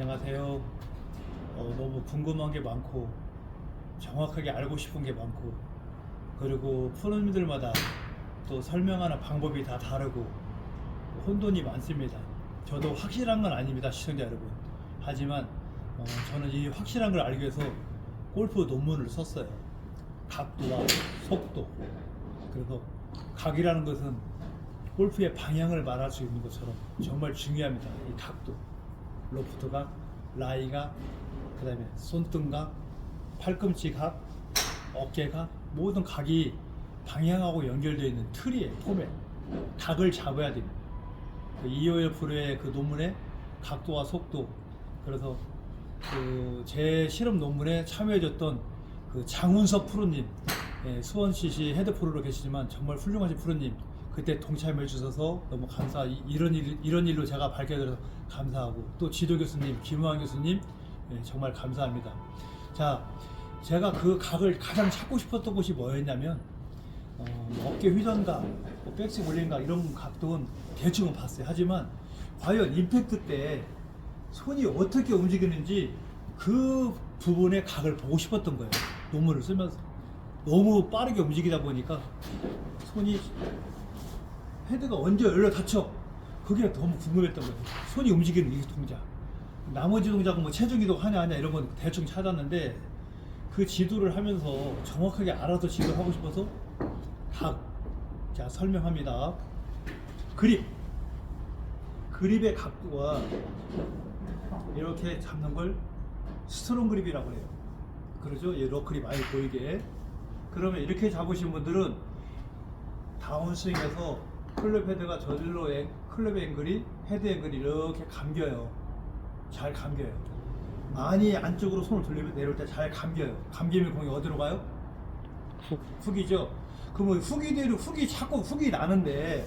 안녕하세요. 어, 너무 궁금한 게 많고 정확하게 알고 싶은 게 많고 그리고 프로님들마다 또 설명하는 방법이 다 다르고 혼돈이 많습니다. 저도 확실한 건 아닙니다, 시청자 여러분. 하지만 어, 저는 이 확실한 걸 알기 위해서 골프 논문을 썼어요. 각도와 속도. 그래서 각이라는 것은 골프의 방향을 말할 수 있는 것처럼 정말 중요합니다. 이 각도. 로프트각, 라이각, 그 다음에 손등각, 팔꿈치 각, 어깨각 모든 각이 방향하고 연결되어 있는 틀이에요. 포맷. 각을 잡아야 됩니다. 그 이호열 프로의 그 논문에 각도와 속도 그래서 그 제 실험 논문에 참여해줬던 그 장훈석 프로님 예, 수원시시 헤드 프로로 계시지만 정말 훌륭하신 프로님 그때 동참해 주셔서 너무 감사 이- 이런 일 이런 일로 제가 밝혀드려서 감사하고 또 지도 교수님 김우환 교수님 예, 정말 감사합니다. 자 제가 그 각을 가장 찾고 싶었던 곳이 뭐였냐면 어, 뭐 어깨 휘전각, 뭐 백스 올린각 이런 각도는 대충은 봤어요. 하지만 과연 임팩트 때 손이 어떻게 움직이는지 그 부분의 각을 보고 싶었던 거예요. 논문을 쓰면서 너무 빠르게 움직이다 보니까 손이 헤드가 언제 열려 닫혀 그게 너무 궁금했던 거예요. 손이 움직이는 이 동작. 나머지 동작은 뭐 체중 이동 하냐 하냐 이런 건 대충 찾았는데 그 지도를 하면서 정확하게 알아서 지도를 하고 싶어서 각. 자, 설명합니다. 그립. 그립의 각도가 이렇게 잡는 걸 스트롱 그립이라고 해요. 그러죠? 이 러클이 많이 보이게. 그러면 이렇게 잡으신 분들은 다운스윙에서 클럽 헤드가 저절로 앵- 클럽 앵글이 헤드 앵글이 이렇게 감겨요. 잘 감겨요. 많이 안쪽으로 손을 돌리면 내려올 때 잘 감겨요. 감기면 공이 어디로 가요? 훅. 훅이죠. 그러면 훅이 되로 훅이 자꾸 훅이 나는데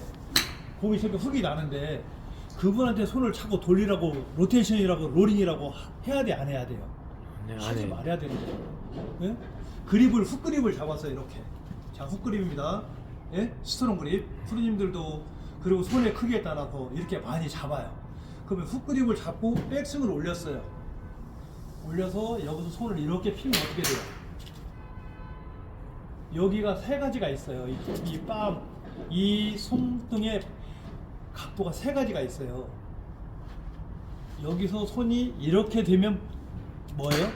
공이 저렇게 훅이 나는데 그분한테 손을 자꾸 돌리라고 로테이션이라고 롤링이라고 하- 해야 돼 안 해야 돼요? 네, 안 하지 해. 말아야 되는 거예요. 예? 그립을 훅 그립을 잡았어요 이렇게. 자 훅 그립입니다. 예? 스트롱 그립. 프로님들도 그리고 손의 크기에 따라서 이렇게 많이 잡아요. 그러면 훅 그립을 잡고 백스윙을 올렸어요. 올려서 여기서 손을 이렇게 피면 어떻게 돼요? 여기가 세 가지가 있어요. 이, 이 빰, 이 손등의 각도가 세 가지가 있어요. 여기서 손이 이렇게 되면 뭐예요?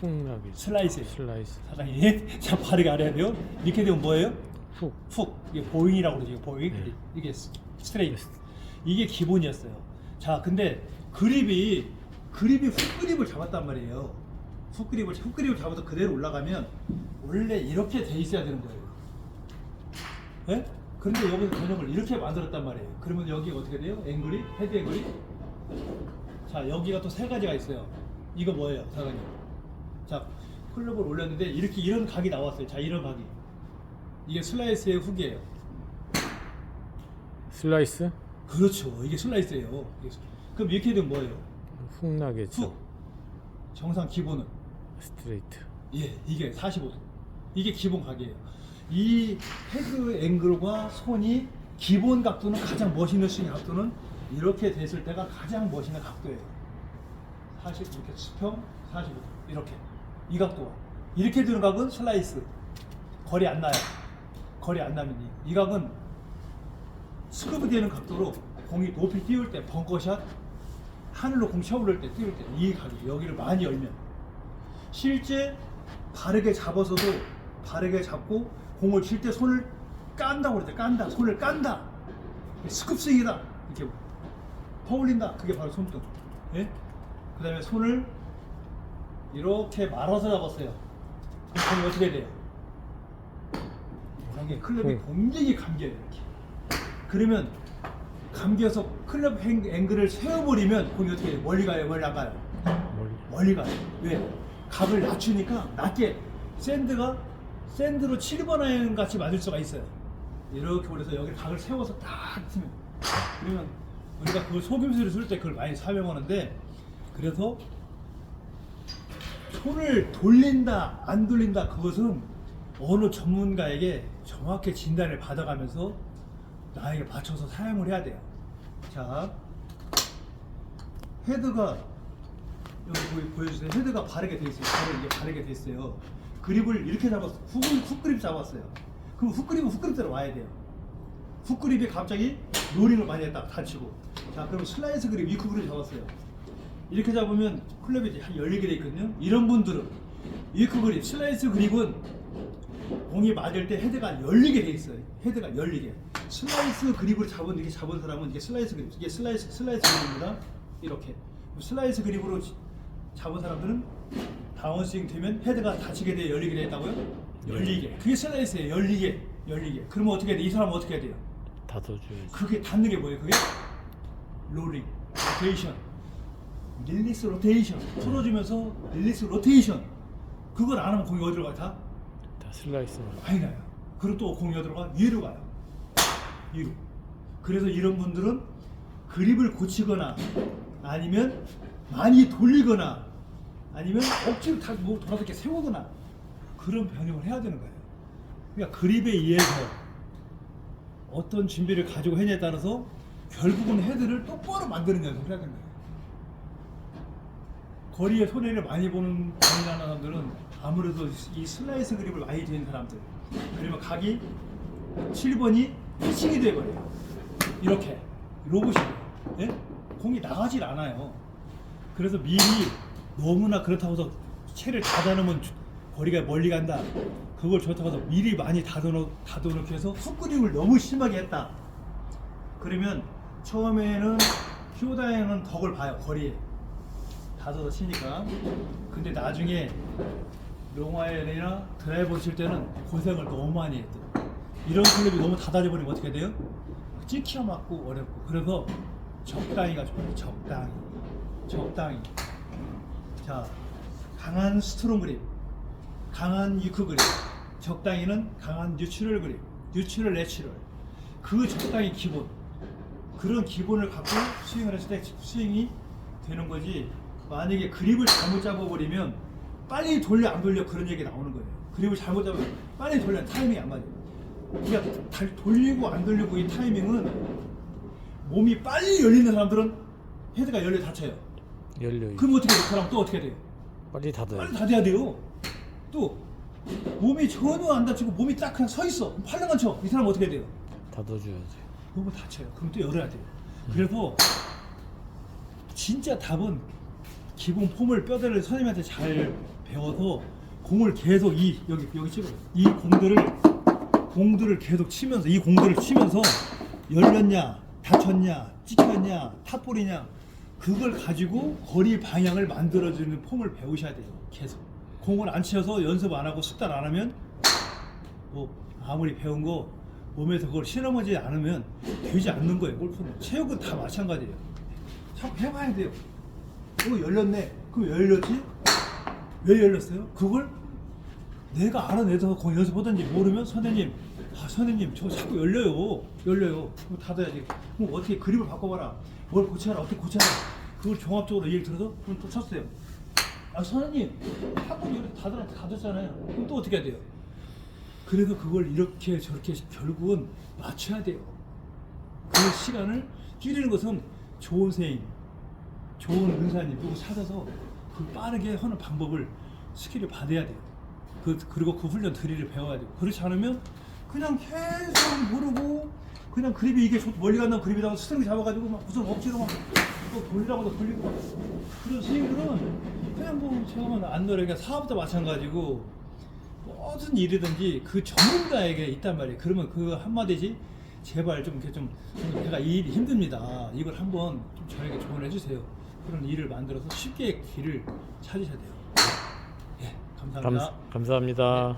훅나게 슬라이스예요. 슬라이스 사장님, 자 발이 가려야 돼요. 이렇게 되면 뭐예요? 훅 훅. 이게 보잉이라고 그러죠. 보잉. 네. 이게 스- 스트레이트. 이게 기본이었어요. 자, 근데 그립이 그립이 훅 그립을 잡았단 말이에요. 훅 그립을 훅 그립을 잡아서 그대로 올라가면 원래 이렇게 돼 있어야 되는 거예요. 예? 그런데 여기서 변형을 이렇게 만들었단 말이에요. 그러면 여기가 어떻게 돼요? 앵글이 헤드 앵글이 자 여기가 또 세 가지가 있어요. 이거 뭐예요, 사장님? 자 클럽을 올렸는데 이렇게 이런 각이 나왔어요. 자 이런 각이 이게 슬라이스의 훅이에요. 슬라이스 그렇죠. 이게 슬라이스예요. 이게 슬- 그럼 이렇게 되면 뭐예요? 훅나게죠 훅. 정상 기본은 스트레이트 예, 이게 45도. 이게 기본 각이에요. 이 헤드 앵글과 손이 기본 각도는 가장 멋있는 스윙 각도는 이렇게 됐을 때가 가장 멋있는 각도예요. 40 이렇게 수평 45도 이렇게 이 각도가 이렇게 드는 각은 슬라이스 거리 안 나요. 거리 안 나면 이, 이 각은 스크브 되는 각도로 공이 높이 띄울 때 벙커샷 하늘로 공 쳐오를 때 띄울 때 이 각이 여기를 많이 열면 실제 바르게 잡아서도 바르게 잡고 공을 칠 때 손을 깐다고 그러죠. 깐다. 손을 깐다. 스쿱스윙이다. 이렇게 퍼올린다. 그게 바로 손등. 예? 그 다음에 손을 이렇게 말아서 잡았어요. 그럼 어떻게 돼요? 이게 클럽이 음. 굉장히 감겨요. 이렇게. 그러면 감겨서 클럽 행- 앵글을 세워버리면 공이 어떻게 돼요? 멀리 가요? 멀리 안 가요? 멀리 멀리 가요. 왜? 각을 낮추니까 낮게 샌드가 샌드로 7번 아이언 같이 맞을 수가 있어요. 이렇게 올려서 여기 각을 세워서 딱 치면 그러면 우리가 그걸 속임수를 쓸 때 그걸 많이 사용하는데 그래서 손을 돌린다 안 돌린다 그것은 어느 전문가에게 정확히 진단을 받아가면서 나에게 맞춰서 사용을 해야 돼요. 자 헤드가 여기 보여주세요. 헤드가 바르게 돼 있어요. 바로 이게 바르게 돼 있어요. 그립을 이렇게 잡았어. 훅을 훅그립 잡았어요. 그럼 훅 그립은 훅 그립대로 와야 돼요. 훅 그립이 갑자기 로링을 많이 했다 다치고. 자 그럼 슬라이스 그립 위크 그립 잡았어요. 이렇게 잡으면 클럽이 한 열리게 돼 있거든요. 이런 분들은 위크 그립, 슬라이스 그립은 공이 맞을 때 헤드가 열리게 돼 있어요. 헤드가 열리게. 슬라이스 그립을 잡은 이렇게 잡은 사람은 이게 슬라이스 그립. 이게 슬라이스 슬라이스 그립입니다. 이렇게 슬라이스 그립으로 지- 잡은 사람들은 다운스윙 되면 헤드가 닫히게 돼 열리게 돼 있다고요? 열리게. 그게 슬라이스예요. 열리게. 열리게. 그러면 어떻게 돼? 이 사람은 어떻게 해야 돼요? 닫아줘야지. 그게 닿는 게 뭐예요? 그게 롤링, 로테이션, 릴리스 로테이션, 풀어주면서 릴리스 로테이션. 그걸 안 하면 공이 어디로 가? 다 다 슬라이스만. 많이 나요. 그리고 또 공이 어디로 가? 위로 가요. 위로. 그래서 이런 분들은 그립을 고치거나 아니면 많이 돌리거나 아니면 억지로 다뭐 돌아서 이렇게 세우거나 그런 변형을 해야 되는 거예요. 그러니까 그립에 의해서 어떤 준비를 가지고 했냐에 따라서 결국은 헤드를 똑바로 만드는 연습을 해야 되는 거예요. 거리에 손해를 많이 보는 나는 사람들은 아무래도 이 슬라이스 그립을 많이 된 사람들. 그러면 각이 7번이 피칭이 돼버려요. 이렇게. 로봇이. 예? 공이 나가질 않아요. 그래서 미리 너무나 그렇다고 해서 채를 닫아놓으면 주- 거리가 멀리 간다. 그걸 좋다고 해서 미리 많이 닫아놓, 닫아놓기 위해서 훅그립을 너무 심하게 했다. 그러면 처음에는 휴다에는 덕을 봐요 거리에 닫아서 치니까. 근데 나중에 롱아이언이나 드라이버 칠 때는 고생을 너무 많이 했대. 이런 클럽이 너무 닫아져 버리면 어떻게 돼요? 찍혀 맞고 어렵고. 그래서 적당히가 좋아요. 적당히. 적당히. 자 강한 스트롱 그립 강한 유크 그립 적당히는 강한 뉴트럴 그립 뉴트럴 내추럴. 그 적당히 기본. 그런 기본을 갖고 스윙을 했을 때 스윙이 되는 거지 만약에 그립을 잘못 잡아버리면 빨리 돌려 안 돌려 그런 얘기 나오는 거예요 그립을 잘못 잡으면 빨리 돌려 타이밍이 안 맞아요 그러니까 달- 돌리고 안 돌리고 이 타이밍은 몸이 빨리 열리는 사람들은 헤드가 열려 닫혀요 열려. 있 그럼 어떻게 돼요? 그럼 또 어떻게 돼요? 빨리 빨리 닫아야지. 닫아야 돼요 또 몸이 전혀 안 다치고 몸이 딱 그냥 서 있어 팔랑한 척이 사람 어떻게 돼요? 닫아줘야지. 너무 다쳐요. 그럼 또 열어야 돼요. 그래서 진짜 답은 기본 폼을 뼈대를 선생님한테 잘 배워서 공을 계속 이 여기 여기 찍어요. 이 공들을 공들을 계속 치면서 이 공들을 치면서 열렸냐 닫혔냐 찍혔냐 탑볼이냐 그걸 가지고 거리 방향을 만들어주는 폼을 배우셔야 돼요. 계속 공을 안 치어서 연습 안 하고 숙달 안 하면 뭐 아무리 배운 거 몸에서 그걸 실험하지 않으면 되지 않는 거예요 골프는 체육은 다 마찬가지예요 자꾸 해봐야 돼요 어 열렸네. 그럼 왜 열렸지? 왜 열렸어요? 그걸 내가 알아내서 거기 연습하든지 모르면 선생님 아 선생님 저 자꾸 열려요. 열려요. 그럼 닫아야지. 그럼 어떻게 그립을 바꿔봐라. 뭘 고쳐라. 어떻게 고쳐라. 그걸 종합적으로 얘기를 들어서 그럼 또 쳤어요. 아 선생님 한번 이렇게 닫아, 닫았잖아요. 그럼 또 어떻게 해야 돼요? 그래서 그걸 이렇게 저렇게 결국은 맞춰야 돼요. 그 시간을 줄이는 것은 좋은 선생님, 좋은 은사님 누구 찾아서 그 빠르게 하는 방법을 스킬을 받아야 돼요. 그 그리고 그 훈련 드릴을 배워야 돼요. 그렇지 않으면 그냥 계속 모르고 그냥 그립이 이게 좋- 멀리 간다고 그립이다가 스트링 잡아가지고 막 무슨 억지로 막또 돌리라고 도 돌리고 막 그런 스윙들은 그냥 뭐 뭐안 노래 그냥 사업도 마찬가지고 모든 일이든지 그 전문가에게 있단 말이에요. 그러면 그 한마디지 제발 좀 이렇게 좀 제가 이 일이 힘듭니다. 이걸 한번 좀 저에게 조언해 주세요. 그런 일을 만들어서 쉽게 길을 찾으셔야 돼요. 예, 감사합니다. 감, 감사합니다.